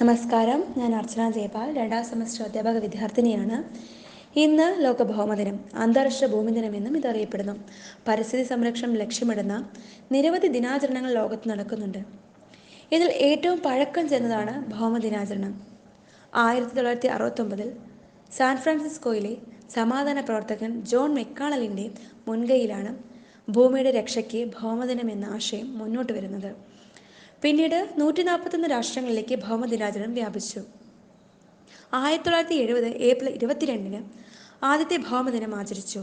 നമസ്കാരം. ഞാൻ അർച്ചന ജയപാൽ. രണ്ടാം സെമസ്റ്റർ അധ്യാപക വിദ്യാർത്ഥിനിയാണ്. ഇന്ന് ലോക ഭൗമദിനം അന്താരാഷ്ട്ര ഭൂമി ദിനം എന്നും ഇതറിയപ്പെടുന്നു. പരിസ്ഥിതി സംരക്ഷണം ലക്ഷ്യമിടുന്ന നിരവധി ദിനാചരണങ്ങൾ ലോകത്ത് നടക്കുന്നുണ്ട്. ഇതിൽ ഏറ്റവും പഴക്കം ചെന്നതാണ് ഭൗമദിനാചരണം. ആയിരത്തി തൊള്ളായിരത്തി അറുപത്തൊമ്പതിൽ സാൻ ഫ്രാൻസിസ്കോയിലെ സമാധാന പ്രവർത്തകൻ ജോൺ മെക്കാണലിന്റെ മുൻകൈയിലാണ് ഭൂമിയുടെ രക്ഷയ്ക്ക് ഭൗമദിനം എന്ന ആശയം മുന്നോട്ട് വരുന്നത്. പിന്നീട് നൂറ്റി നാൽപ്പത്തൊന്ന് രാഷ്ട്രങ്ങളിലേക്ക് ഭൗമദിനാചരണം വ്യാപിച്ചു. ആയിരത്തി തൊള്ളായിരത്തി എഴുപത് ഏപ്രിൽ ഇരുപത്തിരണ്ടിന് ആദ്യത്തെ ഭൗമദിനം ആചരിച്ചു.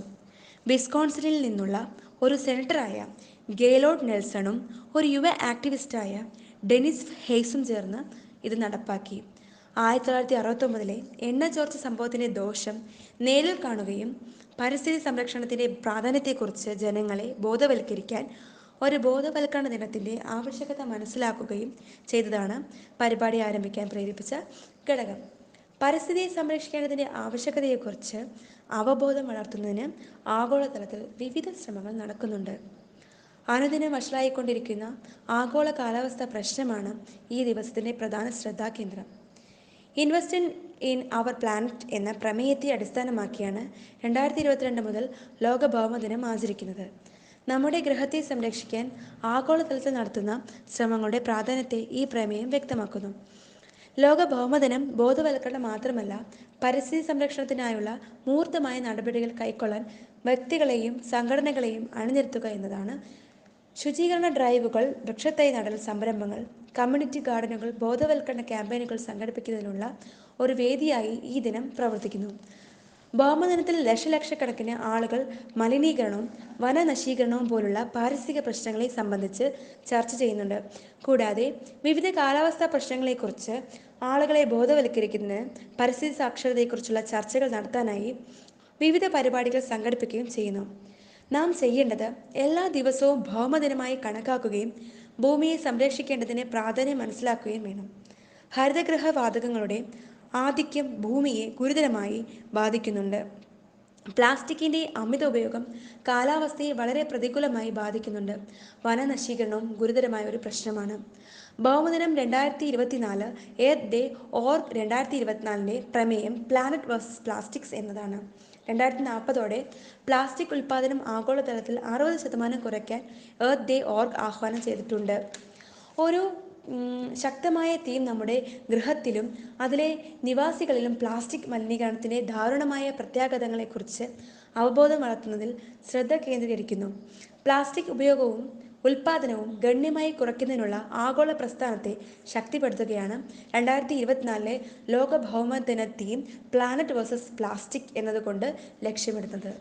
വിസ്കോൺസിനിൽ നിന്നുള്ള ഒരു സെനറ്ററായ ഗേലോഡ് നെൽസണും ഒരു യുവ ആക്ടിവിസ്റ്റായ ഡെനിസ് ഹെയ്സും ചേർന്ന് ഇത് നടപ്പാക്കി. ആയിരത്തി തൊള്ളായിരത്തി അറുപത്തൊമ്പതിലെ എണ്ണ ചോർച്ച സംഭവത്തിന്റെ ദോഷം നേരിൽ കാണുകയും പരിസ്ഥിതി സംരക്ഷണത്തിന്റെ പ്രാധാന്യത്തെക്കുറിച്ച് ജനങ്ങളെ ബോധവൽക്കരിക്കാൻ ഒരു ബോധവൽക്കരണ ദിനത്തിന്റെ ആവശ്യകത മനസ്സിലാക്കുകയും ചെയ്തതാണ് പരിപാടി ആരംഭിക്കാൻ പ്രേരിപ്പിച്ച ഘടകം. പരിസ്ഥിതിയെ സംരക്ഷിക്കേണ്ടതിന്റെ ആവശ്യകതയെക്കുറിച്ച് അവബോധം വളർത്തുന്നതിന് ആഗോളതലത്തിൽ വിവിധ ശ്രമങ്ങൾ നടക്കുന്നുണ്ട്. അനുദിനം വഷളായിക്കൊണ്ടിരിക്കുന്ന ആഗോള കാലാവസ്ഥ പ്രശ്നമാണ് ഈ ദിവസത്തിന്റെ പ്രധാന ശ്രദ്ധാകേന്ദ്രം invest in in our planet എന്ന പ്രമേയത്തെ അടിസ്ഥാനമാക്കിയാണ് രണ്ടായിരത്തി ഇരുപത്തിരണ്ട് മുതൽ ലോക ഭൗമദിനം ആചരിക്കുന്നത്. നമ്മുടെ ഗ്രഹത്തെ സംരക്ഷിക്കാൻ ആഗോളതലത്തിൽ നടത്തുന്ന ശ്രമങ്ങളുടെ പ്രാധാന്യത്തെ ഈ പ്രമേയം വ്യക്തമാക്കുന്നു. ലോക ഭൗമദിനം ബോധവൽക്കരണം മാത്രമല്ല പരിസ്ഥിതി സംരക്ഷണത്തിനായുള്ള മൂർത്തമായ നടപടികൾ കൈക്കൊള്ളാൻ വ്യക്തികളെയും സംഘടനകളെയും അണിനിരത്തുക എന്നതാണ്. ശുചീകരണ ഡ്രൈവുകൾ വൃക്ഷത്തൈ നടൽ സംരംഭങ്ങൾ കമ്മ്യൂണിറ്റി ഗാർഡനുകൾ ബോധവൽക്കരണ ക്യാമ്പയിനുകൾ സംഘടിപ്പിക്കുന്നതിനുള്ള ഒരു വേദിയായി ഈ ദിനം പ്രവർത്തിക്കുന്നു. ഭൗമദിനത്തിൽ ലക്ഷലക്ഷക്കണക്കിന് ആളുകൾ മലിനീകരണവും വനനശീകരണവും പോലുള്ള പാരിസ്ഥിതിക പ്രശ്നങ്ങളെ സംബന്ധിച്ച് ചർച്ച ചെയ്യുന്നുണ്ട്. കൂടാതെ വിവിധ കാലാവസ്ഥാ പ്രശ്നങ്ങളെക്കുറിച്ച് ആളുകളെ ബോധവൽക്കരിക്കുന്നതിന് പരിസ്ഥിതി സാക്ഷരതയെക്കുറിച്ചുള്ള ചർച്ചകൾ നടത്താനായി വിവിധ പരിപാടികൾ സംഘടിപ്പിക്കുകയും ചെയ്യുന്നു. നാം ചെയ്യേണ്ടത് എല്ലാ ദിവസവും ഭൗമദിനമായി കണക്കാക്കുകയും ഭൂമിയെ സംരക്ഷിക്കേണ്ടതിന് പ്രാധാന്യം മനസ്സിലാക്കുകയും വേണം. ഹരിതഗൃഹ വാതകങ്ങളുടെ ആധിക്യം ഭൂമിയെ ഗുരുതരമായി ബാധിക്കുന്നുണ്ട്. പ്ലാസ്റ്റിക്കിന്റെ അമിത ഉപയോഗം കാലാവസ്ഥയെ വളരെ പ്രതികൂലമായി ബാധിക്കുന്നുണ്ട്. വനനശീകരണവും ഗുരുതരമായ ഒരു പ്രശ്നമാണ്. ഭൗമദിനം രണ്ടായിരത്തി ഇരുപത്തിനാല് എർത്ത് ഡേ ഓർ രണ്ടായിരത്തി ഇരുപത്തിനാലിന്റെ പ്രമേയം പ്ലാനറ്റ് വേഴ്സസ് പ്ലാസ്റ്റിക്സ് എന്നതാണ്. രണ്ടായിരത്തി നാൽപ്പതോടെ പ്ലാസ്റ്റിക് ഉൽപ്പാദനം ആഗോളതലത്തിൽ അറുപത് ശതമാനം കുറയ്ക്കാൻ എർത്ത് ഡേ ഓർഗ് ആഹ്വാനം ചെയ്തിട്ടുണ്ട്. ഒരു ശക്തമായ തീം നമ്മുടെ ഗൃഹത്തിലും അതിലെ നിവാസികളിലും പ്ലാസ്റ്റിക് മലിനീകരണത്തിന്റെ ദാരുണമായ പ്രത്യാഘാതങ്ങളെക്കുറിച്ച് അവബോധം വളർത്തുന്നതിൽ ശ്രദ്ധ കേന്ദ്രീകരിക്കുന്നു. പ്ലാസ്റ്റിക് ഉപയോഗവും ഉൽപാദനവും ഗണ്യമായി കുറയ്ക്കുന്നതിനുള്ള ആഗോള പ്രസ്ഥാനത്തെ ശക്തിപ്പെടുത്തുകയാണ് രണ്ടായിരത്തി ഇരുപത്തിനാലിലെ ലോക ഭൗമദിന തീം പ്ലാനറ്റ് വേഴ്സസ് പ്ലാസ്റ്റിക് എന്നതുകൊണ്ട് ലക്ഷ്യമിടുന്നത്.